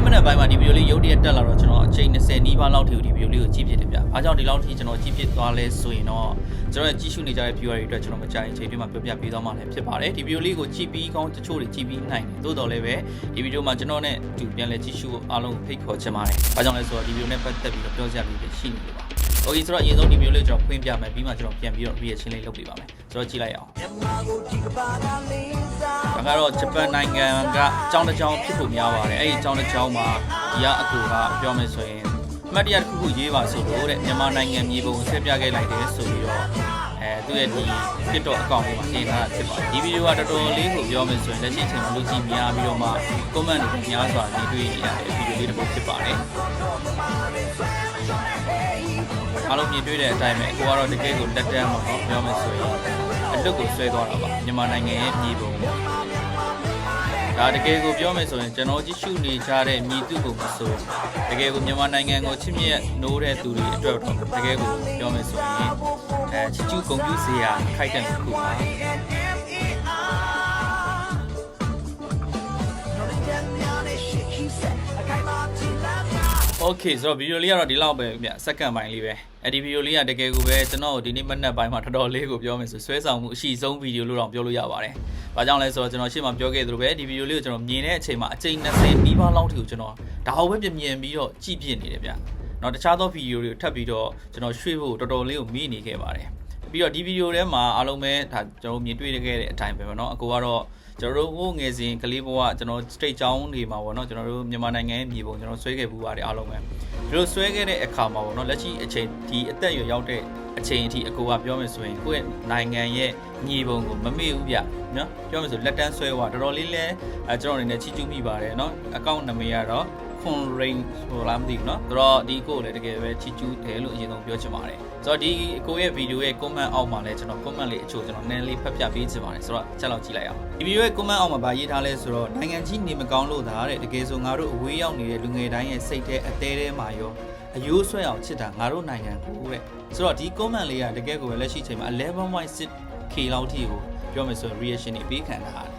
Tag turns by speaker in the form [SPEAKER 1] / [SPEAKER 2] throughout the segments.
[SPEAKER 1] နေ့မနက်ပိုင်းမှာဒီဗီဒီယိုလေးရုပ်တရက်တက်လာတော့ကျွန်တော်အချိန်20နီးပါးလောက်ထိဒီဗီဒီယိုလေးကိုကြည့်ဖြစ်တယ်ဗျ။အားကြောင့်ဒီလောက်ထိကျွန်တော်ကြည့်ဖြစ်သွားလဲဆိုရင်တော့ကျွန်တော်ရဲ့ကြည့်ရှုနေကြတဲ့ viewer တွေအတွက်ကျွန်တော်မကြိုက်အချိန်တွေမှာပြောပြပေးသွားမှလည်းဖြစ်ပါတယ်။ဒီဗီဒီယိုလေးကိုကြည့်ပြီးကောင်းတချို့တွေကြည့်ပြီးနိုင်တယ်။သို့တော်လည်းပဲဒီဗီဒီယိုမှာကျွန်တော်နဲ့အတူပြန်လဲကြည့်ရှုဖို့အားလုံးဖိတ်ခေါ်ချင်ပါတယ်။အားကြောင့်လဲဆိုတော့ဒီဗီဒီယိုနဲ့ပတ်သက်ပြီးတော့ပြောစရာလေးတွေရှိနေလို့ပါ။ Okay ဆိုတော့အရင်ဆုံးဒီဗီဒီယိုလေးကျွန်တော်ဖွင့်ပြမယ်ပြီးမှကျွန်တော်ပြန်ပြီးတော့ reaction လေးလုပ်ပေးပါမယ်။ ဆိုတော့ကြည့်လိုက်အောင်။ဒါကတော့ဂျပန်နိုင်ငံကအကြောင်းတစ်ကြောင်းဖြစ်ဖို့များပါတယ်အဲ့ဒီအကြောင်းတစ်ကြောင်းမှာဒီကအကူကပြောမယ်ဆိုရင်အမှတ်တရတစ်ခုခုရေးပါဆိုလို့တဲ့မြန်မာနိုင်ငံမြေပုံကိုဆက်ပြခဲ့လိုက်တယ်ဆိုပြီးတော့အဲသူ့ရဲ့ဒီ TikTok အကောင့်လေးမှာတင်ထားတာဖြစ်ပါတယ်ဒီဗီဒီယိုကတော်တော်လေးကိုပြောမယ်ဆိုရင်လက်ရှိအချိန်မှာလူကြီးများပြီးတော့မှ comment တွေများစွာနေတွေ့ရတဲ့ဗီဒီယိုလေးတစ်ပုဒ်ဖြစ်ပါတယ် အားလုံးမြင်တွေ့တဲ့အတိုင်းပဲကိုကတော့တကယ်ကိုလက်တန်းမှာတော့ပြောမယ်ဆိုရင်အလွတ်ကိုဆွဲသွားတာပါမြန်မာနိုင်ငံရဲ့မြေပုံဒါတကယ်ကိုပြောမယ်ဆိုရင်ကျွန်တော်ကြည့်ရှုနေကြတဲ့မြည်သူကိုမဆိုတကယ်ကိုမြန်မာနိုင်ငံကိုချစ်မြတ်နိုးတဲ့သူတွေအတွက်တော့တကယ်ကိုပြောမယ်ဆိုရင်အဲချစ်ကျူဂုံပြူစရာခိုက်တဲ့တစ်ခုပါ โอเคဆိုတော့ဗီဒီယိုလေးကတော့ဒီလောက်ပဲဗျစက္ကန့်ပိုင်းလေးပဲအဲဒီဗီဒီယိုလေးကတကယ်ကိုပဲကျွန်တော်ဒီနေ့မနက်ပိုင်းမှာတော်တော်လေးကိုပြောမယ်ဆိုဆွဲဆောင်မှုအရှိဆုံးဗီဒီယိုလို့တော့ပြောလို့ရပါတယ်။ဘာကြောင့်လဲဆိုတော့ကျွန်တော်ရှေ့မှာပြောခဲ့သလိုပဲဒီဗီဒီယိုလေးကိုကျွန်တော်မြင်တဲ့အချိန်မှာအချိန်20နီးပါးလောက်ထိကိုကျွန်တော်ဒါအောင်ပဲပြင်မြင်ပြီးတော့ကြည့်ပြနေတယ်ဗျ။နော်တခြားသောဗီဒီယိုတွေကိုထပ်ပြီးတော့ကျွန်တော်ရွှေ့ဖို့တော်တော်လေးကိုမိနေခဲ့ပါတယ်။ ပြီးတော့ဒီဗီဒီယိုထဲမှာအားလုံးပဲဒါကျွန်တော်မြင်တွေ့ခဲ့တဲ့အတိုင်းပဲပေါ့နော်။အကိုကတော့ကျွန်တော်တို့ဟိုငယ်စဉ်ကလေးဘဝကျွန်တော် straight ချောင်းတွေမှာပေါ့နော်ကျွန်တော်တို့မြန်မာနိုင်ငံရဲ့မြေပုံကျွန်တော်ဆွဲခဲ့ပူပါတယ်အားလုံးပဲဒီလိုဆွဲခဲ့တဲ့အခါမှာပေါ့နော်လက်ရှိအချိန်ဒီအသက်အရွယ်ရောက်တဲ့အချိန်အထိအကိုကပြောမယ်ဆိုရင်ကိုယ့်ရဲ့နိုင်ငံရဲ့မြေပုံကိုမမေ့ဘူးဗျနော်ပြောမယ်ဆိုလက်တန်းဆွဲသွားတော်တော်လေးလဲအဲကျွန်တော်အနေနဲ့ချီးကျူးမိပါတယ်နော်အကောင့်နံပါတ်ကတော့ ခွန်ရိန်ဆိုလားမသိဘူးเนาะဆိုတော့ဒီကိုလည်းတကယ်ပဲချီကျူးတယ်လို့အရင်ဆုံးပြောချင်ပါတယ်ဆိုတော့ဒီကိုရဲ့ဗီဒီယိုရဲ့ comment အောက်မှာလည်းကျွန်တော် comment လေးအချို့ကျွန်တော်နည်းနည်းလေးဖတ်ပြပေးချင်ပါတယ်ဆိုတော့ချက်လောက်ကြည့်လိုက်အောင်ဒီဗီဒီယိုရဲ့ comment အောက်မှာဗာရေးထားလဲဆိုတော့နိုင်ငံကြီးနေမကောင်းလို့သာတဲ့တကယ်ဆိုငါတို့အဝေးရောက်နေတဲ့လူငယ်တိုင်းရဲ့စိတ်ထဲအသေးထဲမှာရောအယိုးဆွဲအောင်ချစ်တာငါတို့နိုင်ငံကိုတဲ့ဆိုတော့ဒီ comment လေးကတကယ်ကိုပဲလက်ရှိချိန်မှာ 11.6k လောက်ထိကိုပြောမယ်ဆိုရင် reaction တွေပေးခံထားရတယ်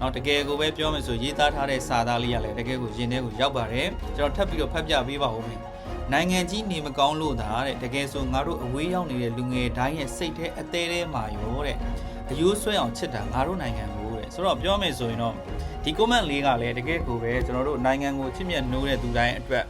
[SPEAKER 1] နော်တကယ်ကိုပဲပြောမယ်ဆိုရေးသားထားတဲ့စာသားလေးကလည်းတကယ်ကိုရင်ထဲကိုရောက်ပါတယ်ကျွန်တော်ထပ်ပြီးတော့ဖတ်ပြပေးပါဦးမယ်နိုင်ငံကြီးနေမကောင်းလို့သာတဲ့တကယ်ဆိုငါတို့အဝေးရောက်နေတဲ့လူငယ်တိုင်းရဲ့စိတ်ထဲအသေးထဲမှာရောတဲ့အယိုးဆွဲအောင်ချစ်တာငါတို့နိုင်ငံကိုတဲ့ဆိုတော့ပြောမယ်ဆိုရင်တော့ဒီ comment လေးကလည်းတကယ်ကိုပဲကျွန်တော်တို့နိုင်ငံကိုချစ်မြတ်နိုးတဲ့သူတိုင်းအတွက်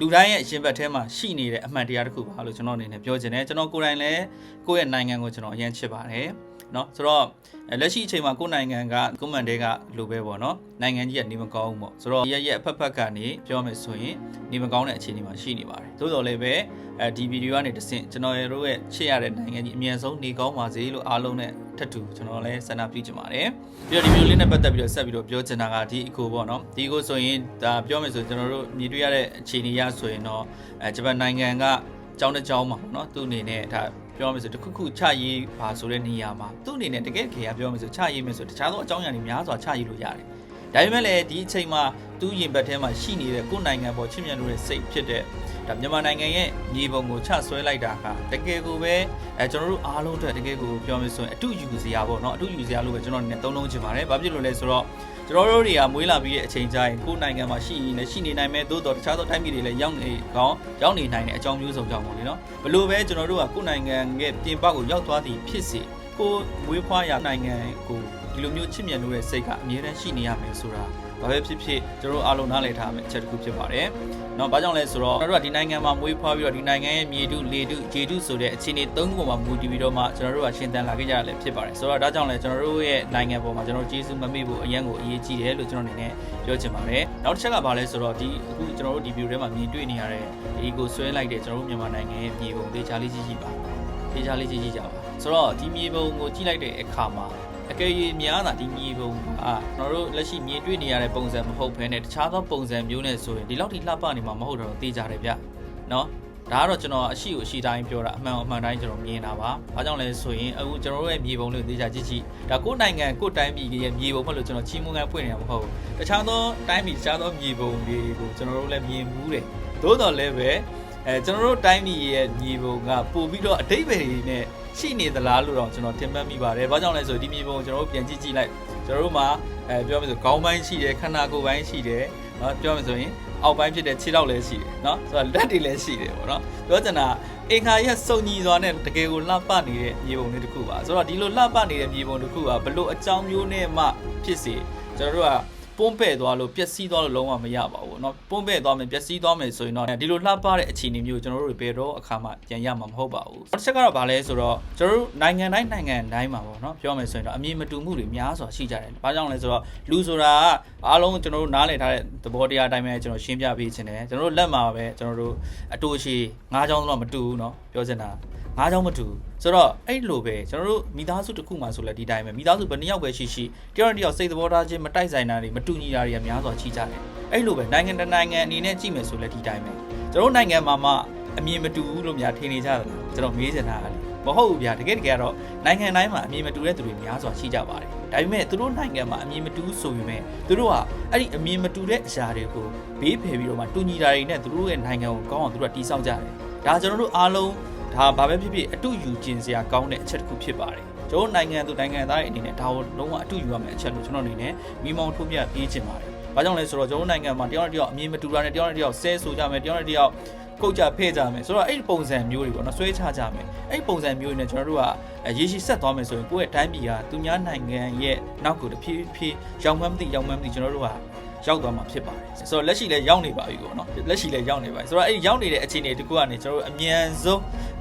[SPEAKER 1] လူတိုင်းရဲ့အရှင်ဘက်ထဲမှာရှိနေတဲ့အမှန်တရားတစ်ခုပါလို့ကျွန်တော်အနေနဲ့ပြောချင်တယ်ကျွန်တော်ကိုယ်တိုင်လည်းကိုယ့်ရဲ့နိုင်ငံကိုကျွန်တော်အရင်ချစ်ပါတယ် เนาะဆိုတော့အဲလက်ရှိအချိန်မှာကိုယ့်နိုင်ငံကကွန်မန်တဲကလိုပဲပေါ့เนาะနိုင်ငံကြီးကနေမကောင်းဘူးပေါ့ဆိုတော့ရရက်အဖက်ဖက်ကနေပြောမယ်ဆိုရင်နေမကောင်းတဲ့အခြေအနေမှာရှိနေပါတယ်သို့တော်လည်းပဲအဲဒီဗီဒီယိုကနေတဆင့်ကျွန်တော်တို့ရဲ့ချစ်ရတဲ့နိုင်ငံကြီးအမြန်ဆုံးနေကောင်းပါစေလို့အားလုံးနဲ့ထပ်တူကျွန်တော်လည်းဆန္ဒပြုချင်ပါတယ်ပြီးတော့ဒီဗီဒီယိုလေးနဲ့ပတ်သက်ပြီးတော့ဆက်ပြီးတော့ပြောချင်တာကဒီအကိုပေါ့เนาะဒီအကိုဆိုရင်ဒါပြောမယ်ဆိုကျွန်တော်တို့မြင်တွေ့ရတဲ့အခြေအနေရဆိုရင်တော့အဲဂျပန်နိုင်ငံကကျောင်းတစ်ကျောင်းမှာပေါ့เนาะသူ့အနေနဲ့ဒါ ပြောမယ်ဆိုတခုခုချရေးပါဆိုတဲ့နေရာမှာသူ့အနေနဲ့တကယ်ခေကပြောမယ်ဆိုချရေးမယ်ဆိုတခြားသောအကြောင်းအရာတွေများစွာချရေးလို့ရတယ်။ဒါပေမဲ့လည်းဒီအချိန်မှာ သူ့ရင်ဘတ်ထဲမှာရှိနေတဲ့ကိုယ်နိုင်ငံပေါ်ချစ်မြတ်လို့တဲ့စိတ်ဖြစ်တဲ့ဒါမြန်မာနိုင်ငံရဲ့မြေပုံကိုချဆွဲလိုက်တာကတကယ်ကိုပဲအဲကျွန်တော်တို့အားလုံးအတွက်တကယ်ကိုပြောမယ်ဆိုရင်အတူယူစရာပေါ့နော်အတူယူစရာလို့ပဲကျွန်တော်အနေနဲ့သုံးလုံးချင်ပါတယ်။ဘာဖြစ်လို့လဲဆိုတော့ကျွန်တော်တို့တွေကမွေးလာပြီးတဲ့အချိန်ကျရင်ကိုယ်နိုင်ငံမှာရှိရင်လည်းရှိနေနိုင်မဲ့သို့တော်တခြားသောတိုင်းပြည်တွေလည်းရောက်နေကောင်းရောက်နေနိုင်တဲ့အကြောင်းမျိုးစုံကြောင့်ပေါ့လေနော်ဘလို့ပဲကျွန်တော်တို့ကကိုယ်နိုင်ငံရဲ့ပြင်ပကိုရောက်သွားသည်ဖြစ်စေကိုယ်မွေးဖွားရာနိုင်ငံကိုဒီလိုမျိုးချစ်မြတ်လို့တဲ့စိတ်ကအမြဲတမ်းရှိနေရမယ်ဆိုတာ ဘာပဲဖြစ်ဖြစ်ကျွန်တော်တို့အားလုံးနားလည်ထားမယ်အချက်တစ်ခုဖြစ်ပါတယ်။နော်ဘာကြောင့်လဲဆိုတော့ကျွန်တော်တို့ကဒီနိုင်ငံမှာမွေးဖွားပြီးတော့ဒီနိုင်ငံရဲ့မြေတုလေတုခြေတုဆိုတဲ့အခြေအနေသုံးခုပေါ်မှာမူတည်ပြီးတော့မှကျွန်တော်တို့ကရှင်းတန်လာခဲ့ကြရလည်းဖြစ်ပါတယ်။ဆိုတော့ဒါကြောင့်လဲကျွန်တော်တို့ရဲ့နိုင်ငံပေါ်မှာကျွန်တော်တို့ကျေးဇူးမမေ့ဖို့အရင်ကိုအရေးကြီးတယ်လို့ကျွန်တော်အနေနဲ့ပြောချင်ပါတယ်။နောက်တစ်ချက်ကဘာလဲဆိုတော့ဒီအခုကျွန်တော်တို့ဒီဗီဒီယိုထဲမှာမြင်တွေ့နေရတဲ့ဒီကိုဆွဲလိုက်တဲ့ကျွန်တော်တို့မြန်မာနိုင်ငံရဲ့မြေပုံဒေချာလေးကြီးကြီးပါ။ဒေချာလေးကြီးကြီးကြပါ။ဆိုတော့ဒီမြေပုံကိုကြည့်လိုက်တဲ့အခါမှာအ ကယ်၍များတာဒီမြေပုံအာကျွန်တော်တို့လက်ရှိမြေတွေ့နေရတဲ့ပုံစံမဟုတ်ဘဲနဲ့တခြားသောပုံစံမျိုးနဲ့ဆိုရင်ဒီလောက်ထိလှပနေမှာမဟုတ်တော့သိကြတယ်ဗျနော်ဒါကတော့ကျွန်တော်အရှိကိုအရှိတိုင်းပြောတာအမှန်အမှန်တိုင်းကျွန်တော်မြင်တာပါ။ဘာကြောင့်လဲဆိုရင်အခုကျွန်တော်တို့ရဲ့မြေပုံလေးကိုသိကြကြည့်ကြည့်ဒါကိုယ်နိုင်ငံကိုယ်တိုင်းပြည်ရဲ့မြေပုံဖက်လို့ကျွန်တော်ချီးမွမ်းခံဖွင့်နေတာမဟုတ်ဘူး။တခြားသောတိုင်းပြည်တခြားသောမြေပုံတွေကိုကျွန်တော်တို့လည်းမြင်မှုတယ်။သို့တော်လည်းပဲ အဲကျွန်တော်တို့တိုင်းပြည်ရဲ့မြေပုံကပို့ပြီးတော့အတိတ်ပဲနဲ့ရှိနေသလားလို့တော့ကျွန်တော်ထင်မှတ်မိပါတယ်။ဘာကြောင့်လဲဆိုဒီမြေပုံကိုကျွန်တော်တို့ပြန်ကြည့်ကြည့်လိုက်ကျွန်တော်တို့မှာအဲပြောမယ်ဆိုခေါင်းပိုင်းရှိတယ်ခန္ဓာကိုယ်ပိုင်းရှိတယ်နော်ပြောမယ်ဆိုရင်အောက်ပိုင်းဖြစ်တဲ့ခြေထောက်လည်းရှိတယ်နော်ဆိုတော့လက်တွေလည်းရှိတယ်ပေါ့နော်ပြောချင်တာအင်္ဂါရက်စုံညီစွာနဲ့တကယ်ကိုလှပနေတဲ့မြေပုံလေးတစ်ခုပါဆိုတော့ဒီလိုလှပနေတဲ့မြေပုံတစ်ခုကဘလို့အကြောင်းမျိုးနဲ့မှဖြစ်စေကျွန်တော်တို့က ပုံပဲ့သွားလို့ပျက်စီးသွားလို့လုံးဝမရပါဘူးเนาะပုံပဲ့သွားမယ်ပျက်စီးသွားမယ်ဆိုရင်တော့ဒီလိုလှပတဲ့အခြေအနေမျိုးကျွန်တော်တို့ဘယ်တော့အခါမှပြန်ရမှာမဟုတ်ပါဘူးတစ်ချက်ကတော့ဗာလဲဆိုတော့ကျွန်တော်တို့နိုင်ငံတိုင်းနိုင်ငံတိုင်းမှာပေါ့เนาะပြောမယ်ဆိုရင်တော့အမြင်မတူမှုတွေများစွာရှိကြတယ်ဘာကြောင့်လဲဆိုတော့လူဆိုတာကအားလုံးကျွန်တော်တို့နားလည်ထားတဲ့သဘောတရားအတိုင်းပဲကျွန်တော်ရှင်းပြပေးခြင်းတယ်ကျွန်တော်တို့လက်မှာပဲကျွန်တော်တို့အတူရှိငါးချောင်းတော့မတူဘူးเนาะ ပြောချင်တာငါးချောင်းမတူဘူးဆိုတော့အဲ့လိုပဲကျွန်တော်တို့မိသားစုတစ်ခုမှဆိုလဲဒီတိုင်းပဲမိသားစုဘယ်နှစ်ယောက်ပဲရှိရှိတယောက်တစ်ယောက်စိတ်သဘောထားချင်းမတိုက်ဆိုင်တာတွေမတူညီတာတွေကများစွာရှိကြတယ်အဲ့လိုပဲနိုင်ငံတစ်နိုင်ငံအနေနဲ့ကြည့်မယ်ဆိုလဲဒီတိုင်းပဲကျွန်တော်တို့နိုင်ငံမှာမှအမြင်မတူဘူးလို့များထင်နေကြတယ်ကျွန်တော်မေးချင်တာကလေမဟုတ်ဘူးဗျာတကယ်တကယ်တော့နိုင်ငံတိုင်းမှာအမြင်မတူတဲ့သူတွေများစွာရှိကြပါတယ်ဒါပေမဲ့သူတို့နိုင်ငံမှာအမြင်မတူဆိုပေမဲ့သူတို့ကအဲ့ဒီအမြင်မတူတဲ့အရာတွေကိုဘေးဖယ်ပြီးတော့မှတူညီတာတွေနဲ့သူတို့ရဲ့နိုင်ငံကိုကောင်းအောင်သူတို့ကတီးဆောက်ကြတယ် ဒါကျွန်တော်တို့အားလုံးဒါဘာပဲဖြစ်ဖြစ်အတူယူကျင်စရာကောင်းတဲ့အချက်တစ်ခုဖြစ်ပါတယ်ကျွန်တော်နိုင်ငံသူနိုင်ငံသားတွေအနေနဲ့ဒါကိုလုံးဝအတူယူရမယ့်အချက်လို့ကျွန်တော်အနေနဲ့မိမောင်းထိုးပြပေးချင်ပါတယ်။ဘာကြောင့်လဲဆိုတော့ကျွန်တော်နိုင်ငံမှာတယောက်နဲ့တယောက်အမြင်မတူတာနဲ့တယောက်နဲ့တယောက်ဆဲဆိုကြမယ်တယောက်နဲ့တယောက်ကုတ်ကြဖဲ့ကြမယ်ဆိုတော့အဲ့ဒီပုံစံမျိုးတွေပေါ့နော်ဆွဲချကြမယ်အဲ့ဒီပုံစံမျိုးတွေနဲ့ကျွန်တော်တို့ကရေရှိဆက်သွားမယ်ဆိုရင်ကိုယ့်ရဲ့တိုင်းပြည်ကသူများနိုင်ငံရဲ့နောက်ကိုတဖြည်းဖြည်းရောက်မှန်းမသိရောက်မှန်းမသိကျွန်တော်တို့က ရောက်သွားမှာဖြစ်ပါတယ်ဆိုတော့လက်ရှိလည်းရောက်နေပါပြီပေါ့နော်လက်ရှိလည်းရောက်နေပါပြီဆိုတော့အဲ့ဒီရောက်နေတဲ့အခြေအနေတကူကနေကျွန်တော်တို့အမြန်ဆုံး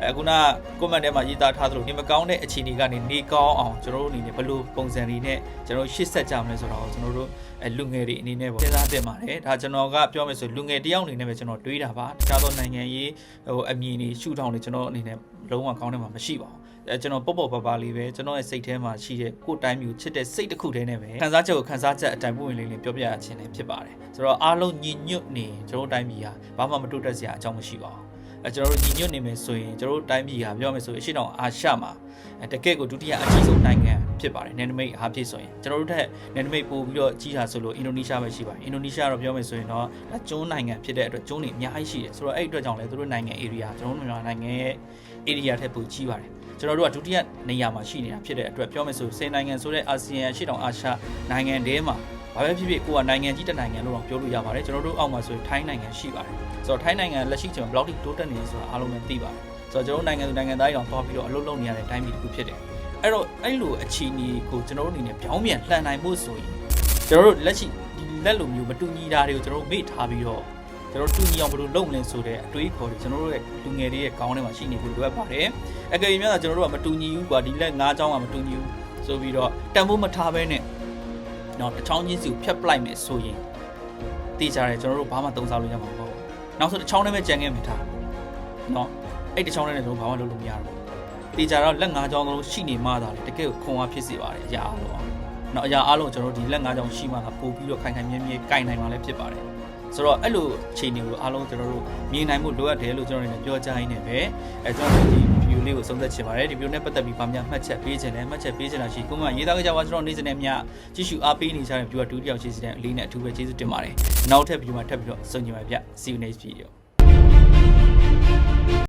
[SPEAKER 1] အခုန comment ထဲမှာရေးသားထားသလိုနေမကောင်းတဲ့အခြေအနေကနေနေကောင်းအောင်ကျွန်တော်တို့အနေနဲ့ဘယ်လိုပုံစံတွေနဲ့ကျွန်တော်တို့ရှေ့ဆက်ကြမလဲဆိုတော့ကျွန်တော်တို့အဲလူငယ်တွေအနေနဲ့ပေါ့စဉ်းစားတင်ပါတယ်ဒါကျွန်တော်ကပြောမယ်ဆိုလူငယ်တယောက်အနေနဲ့ပဲကျွန်တော်တွေးတာပါတခြားသောနိုင်ငံရေးဟိုအမြင်တွေရှုထောင့်တွေကျွန်တော်အနေနဲ့လုံးဝကောင်းတယ်မှာမရှိပါဘူး အဲကျွန်တော်ပေါ့ပေါ့ပါပါလေးပဲကျွန်တော်ရဲ့စိတ်ထဲမှာရှိတဲ့ကိုယ်တိုင်းမျိုးချစ်တဲ့စိတ်တစ်ခုတည်းနဲ့ပဲခန်းစားချက်ကိုခန်းစားချက်အတိုင်းပွင့်လေးလေးပြောပြရခြင်းလည်းဖြစ်ပါတယ်ဆိုတော့အားလုံးညီညွတ်နေကျွန်တော်တိုင်းပြည်ဟာဘာမှမတိုးတက်စရာအကြောင်းမရှိပါဘူးအဲကျွန်တော်တို့ညီညွတ်နေမယ်ဆိုရင်ကျွန်တော်တို့တိုင်းပြည်ဟာပြောမယ်ဆိုရင်အရှိတောင်အာရှမှာအဲတကယ့်ကိုဒုတိယအကြီးဆုံးနိုင်ငံဖြစ်ပါတယ်နယ်နိမိတ်အားဖြင့်ဆိုရင်ကျွန်တော်တို့ထက်နယ်နိမိတ်ပို့ပြီးတော့ကြီးတာဆိုလို့အင်ဒိုနီးရှားပဲရှိပါတယ်အင်ဒိုနီးရှားတော့ပြောမယ်ဆိုရင်တော့ဒါကျွန်းနိုင်ငံဖြစ်တဲ့အတွက်ကျွန်းတွေအများကြီးရှိတယ်ဆိုတော့အဲ့ဒီအတွက်ကြောင့်လည်းသူတို့နိုင်ငံ area ကျွန်တော်တို့မြန်မာနိုင်ငံရဲ့ area ထက်ပိုကြီးပါတယ် ကျွန်တော်တို့ကဒုတိယနေရာမှာရှိနေတာဖြစ်တဲ့အတွက်ပြောမယ်ဆို10နိုင်ငံဆိုတဲ့အာဆီယံရှေ့တောင်အာရှနိုင်ငံထဲမှာဘာပဲဖြစ်ဖြစ်ကိုကနိုင်ငံကြီးတစ်နိုင်ငံလို့တော့ပြောလို့ရပါတယ်ကျွန်တော်တို့အောက်မှာဆိုရင်ထိုင်းနိုင်ငံရှိပါတယ်ဆိုတော့ထိုင်းနိုင်ငံလက်ရှိချိန်မှာဘယ်လောက်ထိတိုးတက်နေလဲဆိုတာအားလုံးလည်းသိပါတယ်ဆိုတော့ကျွန်တော်တို့နိုင်ငံသူနိုင်ငံသားတွေတော့တွားပြီးတော့အလုပ်လုပ်နေရတဲ့တိုင်းပြည်တစ်ခုဖြစ်တယ်အဲ့တော့အဲ့လိုအခြေအနေကိုကျွန်တော်တို့အနေနဲ့ပြောင်းပြန်လှန်နိုင်ဖို့ဆိုရင်ကျွန်တော်တို့လက်ရှိဒီလက်လိုမျိုးမတူညီတာတွေကိုကျွန်တော်တို့မေ့ထားပြီးတော့ ကျွန်တော်တူညီအောင်ဘယ်လိုလုပ်မလဲဆိုတဲ့အတွေးခေါ်တွေကျွန်တော်တို့ရဲ့လူငယ်တွေရဲ့ကောင်းထဲမှာရှိနေဖို့လိုအပ်ပါတယ်။အကယ်၍များသာကျွန်တော်တို့ကမတူညီဘူးကွာဒီလက်၅ချောင်းကမတူညီဘူးဆိုပြီးတော့တန်ဖိုးမထားဘဲနဲ့တော့တစ်ချောင်းချင်းစီကိုဖြတ်ပလိုက်မယ်ဆိုရင်တေးကြတယ်ကျွန်တော်တို့ဘာမှသုံးစားလို့ရမှာမဟုတ်ဘူး။နောက်ဆိုတစ်ချောင်းနဲ့ပဲကြံခဲ့မိထား။နော်အဲ့တစ်ချောင်းနဲ့လည်းကျွန်တော်ဘာမှလုပ်လို့မရတော့ဘူး။တေးကြတော့လက်၅ချောင်းလုံးရှိနေမှသာလေတကယ်ကိုခွန်အားဖြစ်စေပါတယ်အရာအားလုံးအောင်။နော်အရာအားလုံးကျွန်တော်တို့ဒီလက်၅ချောင်းရှိမှသာပို့ပြီးတော့ခိုင်ခိုင်မြဲမြဲကင်နိုင်မှလည်းဖြစ်ပါတယ်။ ဆိုတော့အဲ့လိုအခြေအနေကိုအားလုံးကျွန်တော်တို့မြင်နိုင်မှုလိုအပ်တယ်လို့ကျွန်တော်တို့ပြောကြရင်းနဲ့ပဲအဲကျွန်တော်ဒီ view လေးကိုဆုံးသက်ချင်ပါတယ်ဒီ view နဲ့ပတ်သက်ပြီးဗာများမှတ်ချက်ပေးခြင်းနဲ့မှတ်ချက်ပေးခြင်းလာရှိကိုမရေးသားကြပါကျွန်တော်နေ့စဉ်နဲ့မြကြည့်ရှုအားပေးနေကြတဲ့ viewer တူတယောက်ရှိစီတဲ့အလေးနဲ့အထူးပဲကျေးဇူးတင်ပါတယ်နောက်ထပ် view မှာထပ်ပြီးတော့ဆုံကြပါဗျ see you next video